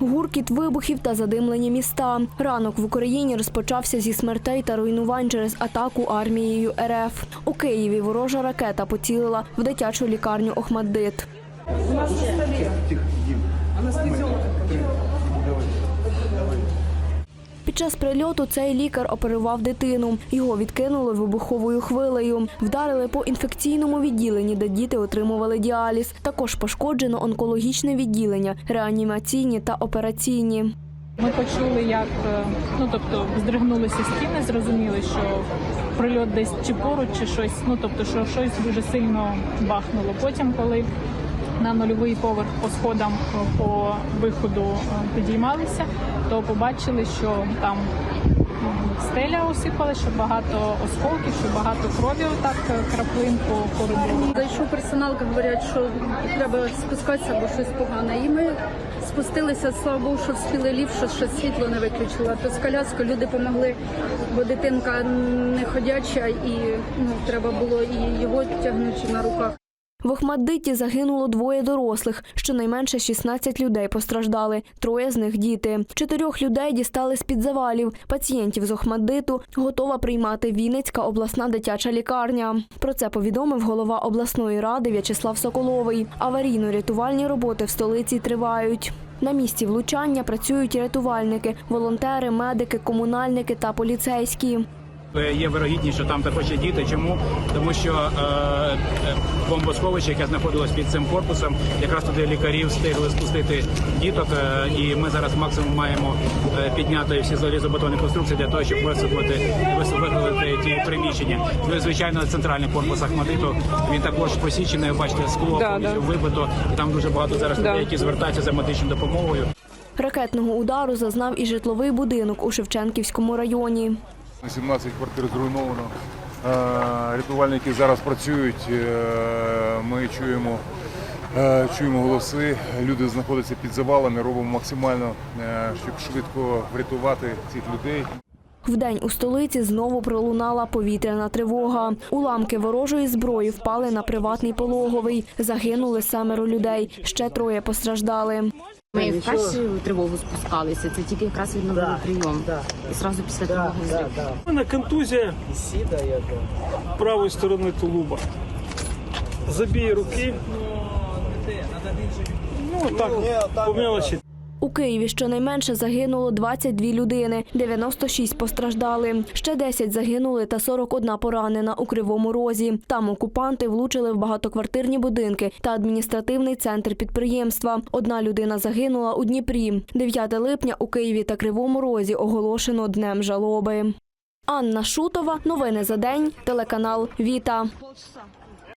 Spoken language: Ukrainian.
Гуркіт вибухів та задимлені міста. Ранок в Україні розпочався зі смертей та руйнувань через атаку армією РФ. У Києві ворожа ракета поцілила в дитячу лікарню Охмаддит. Під час прильоту цей лікар оперував дитину. Його відкинуло вибуховою хвилею. Вдарили по інфекційному відділенні, де діти отримували діаліз. Також пошкоджено онкологічне відділення, реанімаційні та операційні. Ми почули, як е, ну тобто здригнулися стіни, зрозуміли, що прильот десь чи поруч, чи щось. Ну тобто, що щось дуже сильно бахнуло. Потім, коли на нульовий поверх по сходам е, по виходу е, підіймалися, то побачили, що там стеля осипала, що багато осколків, що багато крові, так краплин по коридору. Зайшов персонал, говорять, що треба спускатися, бо щось погане. І ми спустилися, слава Богу, що вспіли ліфт, що ще світло не виключило. То з коляскою люди допомогли, бо дитинка не ходяча, і ну, треба було і його тягнути на руках. В Охмаддиті загинуло двоє дорослих. Щонайменше 16 людей постраждали. Троє з них діти. Чотирьох людей дістали з під завалів. Пацієнтів з Охмаддиту готова приймати Вінницька обласна дитяча лікарня. Про це повідомив голова обласної ради В'ячеслав Соколовий. Аварійно-рятувальні роботи в столиці тривають. На місці влучання працюють рятувальники, волонтери, медики, комунальники та поліцейські. Е, Є вирогідність, що там також є діти. Чому? Тому що е, е, бомбосховище, яке знаходилось під цим корпусом, якраз туди лікарі встигли спустити діток, е, і ми зараз максимум маємо е, підняти всі залізобетонні конструкції для того, щоб висипати висипати ті приміщення. Ну і звичайно, центральний корпус Ахмадиту він також посічений. Бачите, скло повністю вибито, і там дуже багато зараз людей, які звертаються за медичною допомогою. Ракетного удару зазнав і житловий будинок у Шевченківському районі. 17 квартир зруйновано. Е, Рятувальники зараз працюють. е, Ми чуємо, е, чуємо голоси. Люди знаходяться під завалами. Робимо максимально, щоб швидко врятувати цих людей. Вдень у столиці знову пролунала повітряна тривога. Уламки ворожої зброї впали на приватний пологовий. Загинули семеро людей. Ще троє постраждали. Ми в першу тривогу спускалися. Це тільки якраз відновили прийом. І одразу після тривоги зрив. У мене контузія правої сторони тулуба. Забій руки. Ну, так, по мелочі. У Києві щонайменше загинуло 22 людини, 96 постраждали. Ще 10 загинули та 41 поранена у Кривому Розі. Там окупанти влучили в багатоквартирні будинки та адміністративний центр підприємства. Одна людина загинула у Дніпрі. 9 липня у Києві та Кривому Розі оголошено днем жалоби. Анна Шутова. Новини за день. Телеканал Віта.